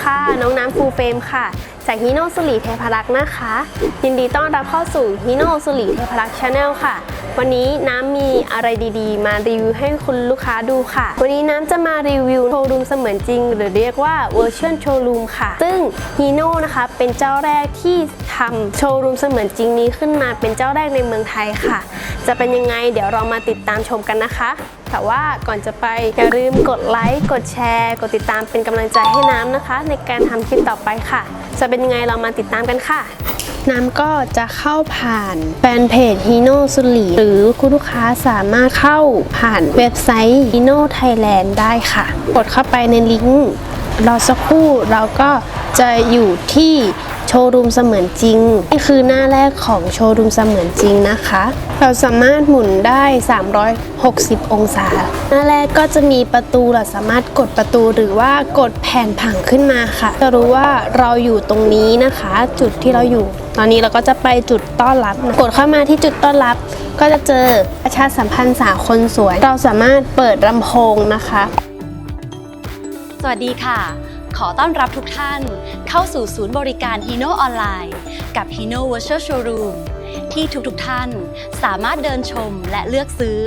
ค่ะ น้องน้ำฟูเฟรมค่ะ จากฮิโนสุริเทพรักษ์นะคะ ยินดีต้อนรับเข้าสู่ฮิโนสุริเทพรักษ์ชาแนลค่ะ วันนี้น้ำมีอะไรดีๆ มารีวิวให้คุณลูกค้าดูค่ะ วันนี้น้ำจะมารีวิวโชว์รูมเสมือนจริง หรือเรียกว่า Virtual Showroom ค่ะ ซึ่งฮีโนนะคะเป็นเจ้าแรกที่ทำโชว์รูมเสมือนจริงนี้ขึ้นมาเป็นเจ้าแรกในเมืองไทยค่ะ จะเป็นยังไงเดี๋ยวเรามาติดตามชมกันนะคะ แต่ว่าก่อนจะไปอย่าลืมกดไลค์ กดแชร์ กดติดตามเป็นกำลังใจให้น้ำนะคะ ในการทำคลิปต่อไปค่ะ จะเป็นยังไงเรามาติดตามกันค่ะ น้ำก็จะเข้าผ่านแฟนเพจ Hino สุรีหรือคุณลูกค้าสามารถเข้าผ่านเว็บไซต์ Hino Thailand ได้ค่ะ กดเข้าไปในลิงก์รอสักครู่เราก็จะอยู่ที่ ชว์รูมเสมือนจริง นี่คือหน้าแรกของโชว์รูมเสมือนจริงนะคะ เราสามารถหมุนได้ 360 องศา หน้าแรกก็จะมีประตูเราสามารถกดประตูหรือว่ากดแผ่นผังขึ้นมาค่ะ จะรู้ว่าเราอยู่ตรงนี้นะคะ จุดที่เราอยู่ ตอนนี้เราก็จะไปจุดต้อนรับนะกดเข้ามาที่จุดต้อนรับ ก็จะเจอประชาสัมพันธ์สาวคนสวย เราสามารถเปิดลำโพงนะคะ สวัสดีค่ะ ขอต้อนรับทุกท่านเข้าสู่ศูนย์บริการ Hino ออนไลน์กับ Hino Virtual Showroom ที่ทุกๆทท่านสามารถเดินชมและเลือกซื้อ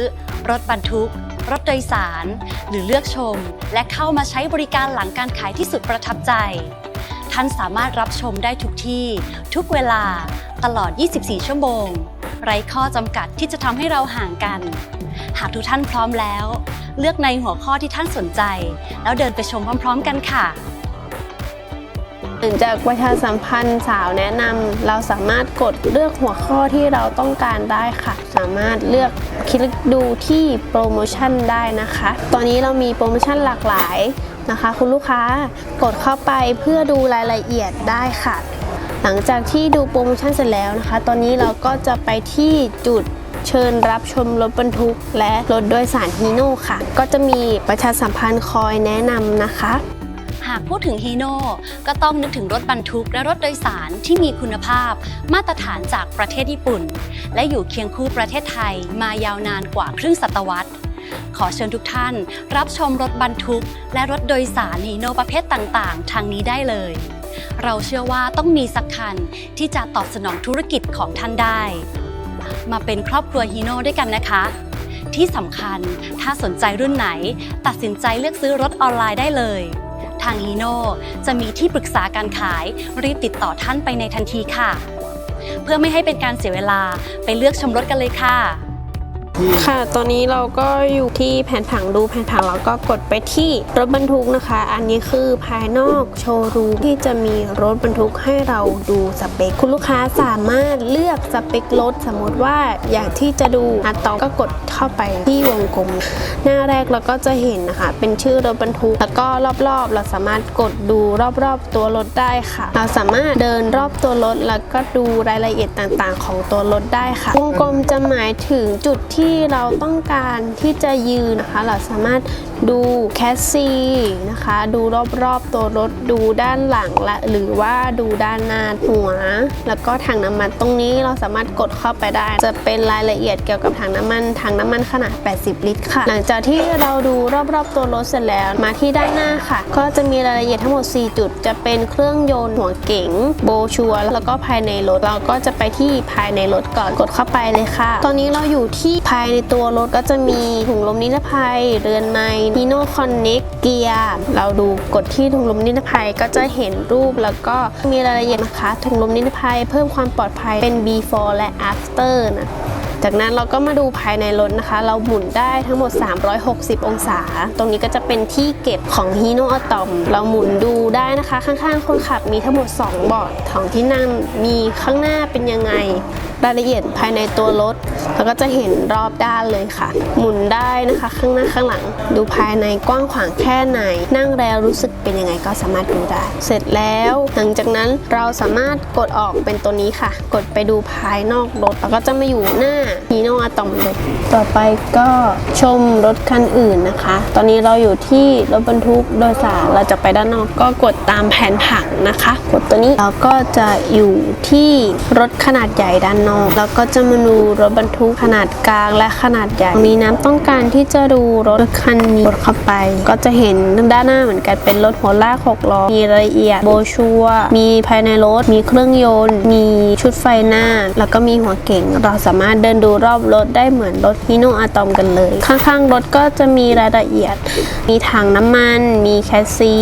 รถบรรทุก รถโดยสาร หรือเลือกชม และเข้ามาใช้บริการหลังการขายที่สุดประทับใจ ท่านสามารถรับชมได้ทุกที่ ทุกเวลาตลอด 24 ชั่วโมง ไร้ข้อจำกัดที่จะทำให้เราห่างกัน หากทุกท่านพร้อมแล้ว เลือกในหัวข้อที่ท่านสนใจ แล้วเดินไปชมพร้อม ๆ กันค่ะ จากประชาสัมพันธ์สาวแนะนำเราสามารถกดเลือกหัวข้อที่เราต้องการได้ค่ะ สามารถเลือกคลิกดูที่โปรโมชั่นได้นะคะ ตอนนี้เรามีโปรโมชั่นหลากหลายนะคะ คุณลูกค้ากดเข้าไปเพื่อดูรายละเอียดได้ค่ะ หลังจากที่ดูโปรโมชั่นเสร็จแล้วนะคะ ตอนนี้เราก็จะไปที่จุดเชิญรับชมรถบรรทุก และรถโดยสารฮีโน่ค่ะ ก็จะมีประชาสัมพันธ์คอยแนะนำนะคะ พูดถึงฮีโน่ก็ต้องนึกถึงรถบรรทุกและรถโดยสารที่มีคุณภาพ มาตรฐานจากประเทศญี่ปุ่น และอยู่เคียงคู่ประเทศไทยมายาวนานกว่าครึ่งศตวรรษ ขอเชิญทุกท่าน รับชมรถบรรทุก และรถโดยสารฮีโน่ประเภทต่างๆ ทางนี้ได้เลย เราเชื่อว่าต้องมีสักคันที่จะตอบสนองธุรกิจของท่านได้ มาเป็นครอบครัวฮีโน่ด้วยกันนะคะที่สำคัญถ้าสนใจรุ่นไหน ตัดสินใจเลือกซื้อรถออนไลน์ได้เลย ทางฮีโน่จะมีที่ปรึกษาการขายรีบติดต่อท่านไปในทันทีค่ะ เพื่อไม่ให้เป็นการเสียเวลาไปเลือกชมรถกันเลยค่ะ ค่ะ ตอนนี้เราก็อยู่ที่แผนผังดูแผนผังเราก็กดไปที่รถบรรทุกนะคะ อันนี้คือภายนอกโชว์รูมที่จะมีรถบรรทุกให้เราดูสเปค คุณลูกค้าสามารถเลือกสเปครถสมมติว่าอยากที่จะดูอะตอก็กดเข้าไปที่วงกลม หน้าแรกเราก็จะเห็นนะคะ เป็นชื่อรถบรรทุก แล้วก็รอบๆ เราสามารถกดดูรอบๆตัวรถได้ค่ะ เราสามารถเดินรอบตัวรถแล้วก็ดูรายละเอียดต่างๆ ของตัวรถได้ค่ะวงกลมจะหมายถึงจุดที่ที่เราต้องการที่จะยืนนะคะ เราสามารถดูแคสซีนะคะ ดูรอบๆตัวรถดูด้านหลังและหรือว่าดูด้านหน้าหัว แล้วก็ถังน้ำมันตรงนี้เราสามารถกดเข้าไปได้ จะเป็นรายละเอียดเกี่ยวกับถังน้ำมันถังน้ำมันขนาด 80 ลิตรค่ะ หลังจากที่เราดูรอบๆตัวรถเสร็จแล้วมาที่ด้านหน้าค่ะ ก็จะมีรายละเอียดทั้งหมด 4 จุด จะเป็นเครื่องยนต์หัวเก๋งโบชัวแล้วก็ภายในรถเราก็จะไปที่ภายในรถก่อนกดเข้าไปเลยค่ะ ตอนนี้เราอยู่ที่ภายในตัวรถก็จะมีถุงลมนิรภัย เรือนไม้นีโนคอนเน็กเกียร์เราดูกดที่ถุงลมนิรภัยก็จะเห็นรูปแล้วก็มีรายละเอียดนะคะถุงลมนิรภัยเพิ่มความปลอดภัยเป็น before และ after นะจากนั้นเราก็มาดูภายในรถนะคะ เราหมุนได้ทั้งหมด 360 องศา ตรงนี้ก็จะเป็นที่เก็บของ Hino Atom เราหมุนดูได้นะคะ ข้างๆ คนขับมีทั้งหมด2เบาะของที่นั่งมีข้างหน้าเป็นยังไง รายละเอียดภายในตัวรถ เราก็จะเห็นรอบด้านเลยค่ะ หมุนได้นะคะข้างหน้าข้างหลัง ดูภายในกว้างขวางแค่ไหน นั่งแล้วรู้สึกเป็นยังไงก็สามารถดูได้ เสร็จแล้ว หลังจากนั้นเราสามารถกดออกเป็นตัวนี้ค่ะ กดไปดูภายนอกรถแล้วก็จะมาอยู่หน้า Hino Atom เลย ต่อไปก็ชมรถคันอื่นนะคะ ตอนนี้เราอยู่ที่รถบรรทุกโดยสารเราจะไปด้านนอกก็กดตามแผนผังนะคะ กดตัวนี้เราก็จะอยู่ที่รถขนาดใหญ่ด้านนอก แล้วก็จะมาดูรถบรรทุกขนาดกลางและขนาดใหญ่มีน้ำต้องการที่จะดูรถคันนี้รถเข้าไป ก็จะเห็นด้านหน้าเหมือนกันเป็นรถหัวลากหกล้อมีรายละเอียดโบชัว มีภายในรถ มีเครื่องยนต์ มีชุดไฟหน้า แล้วก็มีหัวเก่ง เราสามารถเดินดูรอบรถได้เหมือนรถฮีโนอะตอมกันเลย ข้างๆ รถก็จะมีรายละเอียด มีถังน้ำมัน มีแคสซี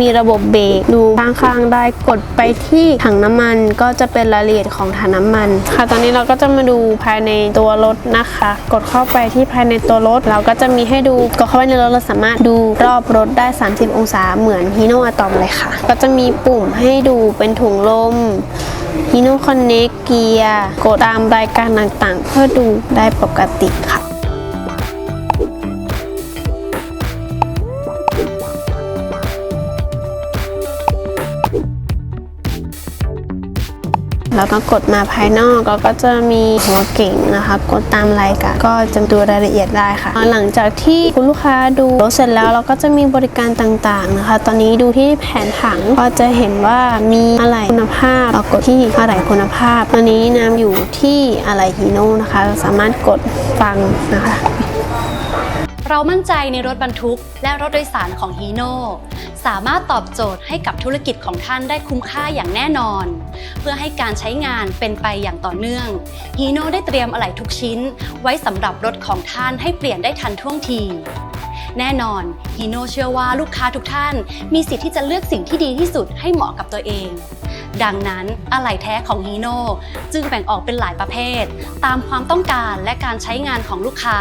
มีระบบเบรก ดูข้างๆ ได้กดไปที่ถังน้ำมันก็จะเป็นรายละเอียดของถังน้ำมัน ค่ะ ตอนนี้เราก็จะมาดูภายในตัวรถนะคะ กดเข้าไปที่ภายในตัวรถ เราก็จะมีให้ดูกดเข้าไปในรถเราสามารถดูรอบรถได้ 30 องศาเหมือนฮีโนอะตอมเลยค่ะ ก็จะมีปุ่มให้ดูเป็นถุงลมฮีโนคอนเนคเกียร์กดตามรายการต่างๆ เพื่อดูได้ปกติค่ะ แล้วก็กดมาภายนอกแล้วก็จะมีหัวเก่งนะคะ กดตามรายการก็จะดูรายละเอียดได้ค่ะ หลังจากที่คุณลูกค้าดูรถเสร็จแล้วเราก็จะมีบริการต่างๆนะคะ ตอนนี้ดูที่แผนผังก็จะเห็นว่ามีอะไรคุณภาพเรากดที่อะไรคุณภาพ ตอนนี้น้ำอยู่ที่อะไรฮีโน่นะคะ สามารถกดฟังนะคะเรามั่นใจในรถบรรทุกและรถโดยสารของฮีโน่ สามารถตอบโจทย์ให้กับธุรกิจของท่านได้คุ้มค่าอย่างแน่นอน เพื่อให้การใช้งานเป็นไปอย่างต่อเนื่องฮีโน่ได้เตรียมอะไหล่ทุกชิ้น ไว้สำหรับรถของท่านให้เปลี่ยนได้ทันท่วงทีแน่นอนฮีโน่เชื่อว่าลูกค้าทุกท่าน มีสิทธิ์ที่จะเลือกสิ่งที่ดีที่สุดให้เหมาะกับตัวเอง ดังนั้นอะไหล่แท้ของฮีโน่จึงแบ่งออกเป็นหลายประเภท ตามความต้องการและการใช้งานของลูกค้า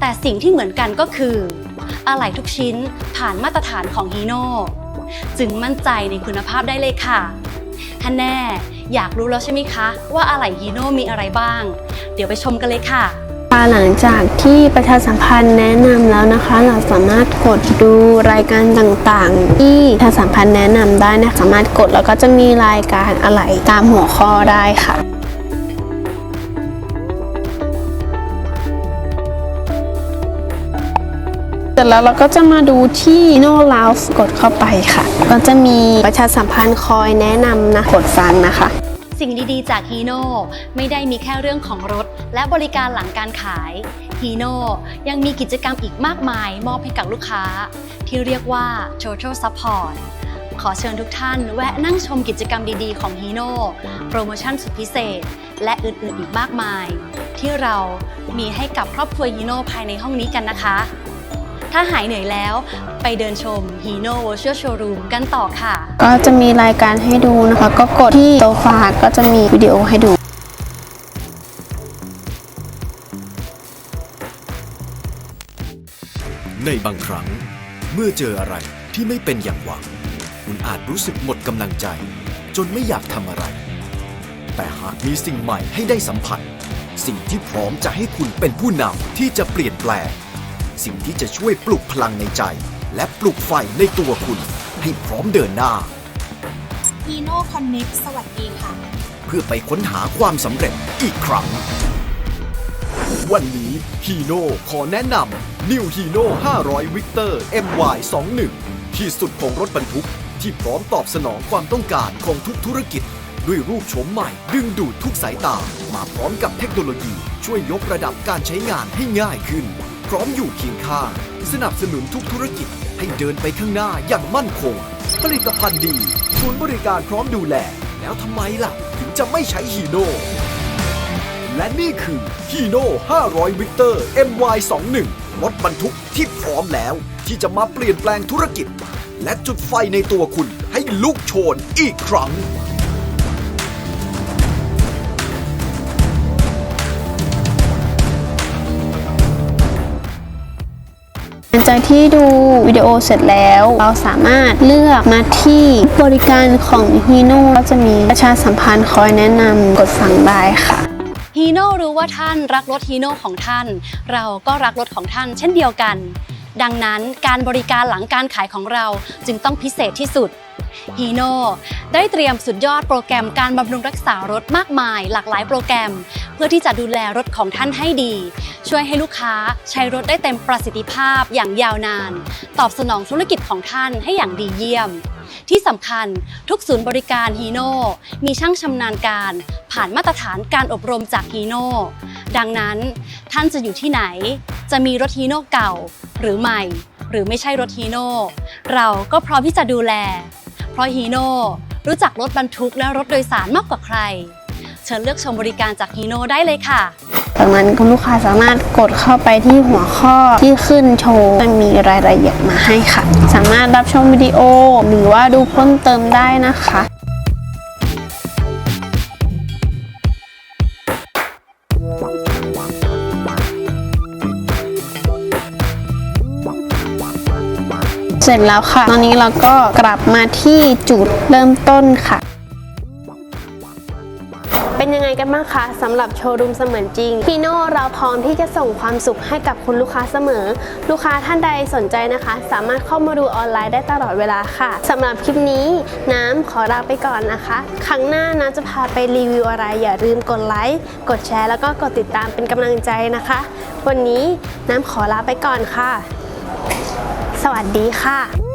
แต่สิ่งที่เหมือนกันก็คือ อะไหล่ทุกชิ้นผ่านมาตรฐานของฮีโน่จึงมั่นใจในคุณภาพได้เลยค่ะท่านแน่อยากรู้แล้วใช่ไหมคะ ว่าอะไหล่ฮีโน่มีอะไรบ้าง เดี๋ยวไปชมกันเลยค่ะหลังจากที่ประชาสัมพันธ์แนะนำแล้วนะคะ เราสามารถกดดูรายการต่างๆ ที่ประชาสัมพันธ์แนะนำได้นะคะสามารถกดแล้วก็จะมีรายการอะไรตามหัวข้อได้ค่ะ สร็จแล้วเราก็จะมาดูที่ No l o u v e กดเข้าไปค่ะ ก็จะมีประชาสัมพันธ์คอยแนะนำนะกดฟังนะคะ สิ่งดีๆ จากฮีโน่ไม่ได้มีแค่เรื่องของรถ และบริการหลังการขายฮีโน่ยังมีกิจกรรมอีกมากมาย มอบให้กับลูกค้า ที่เรียกว่า Total Support ขอเชิญทุกท่านแวะนั่งชมกิจกรรมดีๆ ของฮีโน่โปรโมชั่นสุดพิเศษ และอื่นๆอีกมากมาย ที่เรามีให้กับครอบครัวฮีโน่ภายในห้องนี้กันนะคะ ถ้าหายเหนื่อยแล้วไปเดินชม Hino Virtual Showroom กันต่อค่ะ ก็จะมีรายการให้ดูนะคะ ก็กดที่โซฟาก็จะมีวิดีโอให้ดูในบางครั้ง เมื่อเจออะไรที่ไม่เป็นอย่างหวัง คุณอาจรู้สึกหมดกำลังใจ จนไม่อยากทำอะไร แต่หากมีสิ่งใหม่ให้ได้สัมผัส สิ่งที่พร้อมจะให้คุณเป็นผู้นำที่จะเปลี่ยนแปลง สิ่งที่จะช่วยปลุกพลังในใจ และปลุกไฟในตัวคุณ ให้พร้อมเดินหน้าฮีโน่คอนเน็กสวัสดีค่ะ เพื่อไปค้นหาความสำเร็จอีกครั้ง วันนี้ฮีโน่ขอแนะนำ New Hino 500 Victor MY21 ที่สุดของรถบรรทุกที่พร้อมตอบสนองความต้องการของทุกธุรกิจ ด้วยรูปโฉมใหม่ดึงดูดทุกสายตา มาพร้อมกับเทคโนโลยี ช่วยยกระดับการใช้งานให้ง่ายขึ้น พร้อมอยู่เคียงข้าง สนับสนุนทุกธุรกิจให้เดินไปข้างหน้าอย่างมั่นคง ผลิตภัณฑ์ดีศูนย์บริการพร้อมดูแล แล้วทำไมล่ะ ถึงจะไม่ใช้ฮีโน่และนี่คือ Hino 500 Victor MY21 รถบรรทุกที่พร้อมแล้ว ที่จะมาเปลี่ยนแปลงธุรกิจ และจุดไฟในตัวคุณให้ลุกโชนอีกครั้ง ลังจากที่ดูวิดีโอเสร็จแล้ว เราสามารถเลือกมาที่บริการของฮีโน่ก็จะมีประชาสัมพันธ์คอยแนะนำกดสั่งได้ค่ะฮีโน่รู้ว่าท่านรักรถฮีโน่ของท่าน เราก็รักรถของท่านเช่นเดียวกัน ดังนั้นการบริการหลังการขายของเราจึงต้องพิเศษที่สุดฮีโน่ได้เตรียมสุดยอดโปรแกรมการบำรุงรักษารถมากมาย หลากหลายโปรแกรม เพื่อที่จะดูแลรถของท่านให้ดี ช่วยให้ลูกค้าใช้รถได้เต็มประสิทธิภาพอย่างยาวนาน ตอบสนองธุรกิจของท่านให้อย่างดีเยี่ยม ที่สำคัญทุกศูนย์บริการฮีโน่มีช่างชำนาญการผ่านมาตรฐานการอบรมจากฮีโน่ดังนั้นท่านจะอยู่ที่ไหน จะมีรถฮีโน่เก่าหรือใหม่ หรือไม่ใช่รถฮีโน่เราก็พร้อมที่จะดูแล เพราะฮีโน่รู้จักรถบรรทุกและรถโดยสารมากกว่าใคร เชิญเลือกชมบริการจากฮีโน่ได้เลยค่ะ จากนั้นคุณลูกค้าสามารถกดเข้าไปที่หัวข้อที่ขึ้นโชว์จะมีรายละเอียดมาให้ค่ะ สามารถรับชมวิดีโอหรือว่าดูเพิ่มเติมได้นะคะเสร็จแล้วค่ะ ตอนนี้เราก็กลับมาที่จุดเริ่มต้นค่ะ เป็นยังไงกันบ้างคะสำหรับโชว์รูมเสมือนจริงพีโน่เราพร้อมที่จะส่งความสุขให้กับคุณลูกค้าเสมอ ลูกค้าท่านใดสนใจนะคะ สามารถเข้ามาดูออนไลน์ได้ตลอดเวลาค่ะสำหรับคลิปนี้น้ำขอลาไปก่อนนะคะ ครั้งหน้าน้ำจะพาไปรีวิวอะไร อย่าลืมกดไลค์กดแชร์แล้วก็กดติดตามเป็นกำลังใจนะคะ วันนี้น้ำขอลาไปก่อนค่ะ สวัสดีค่ะ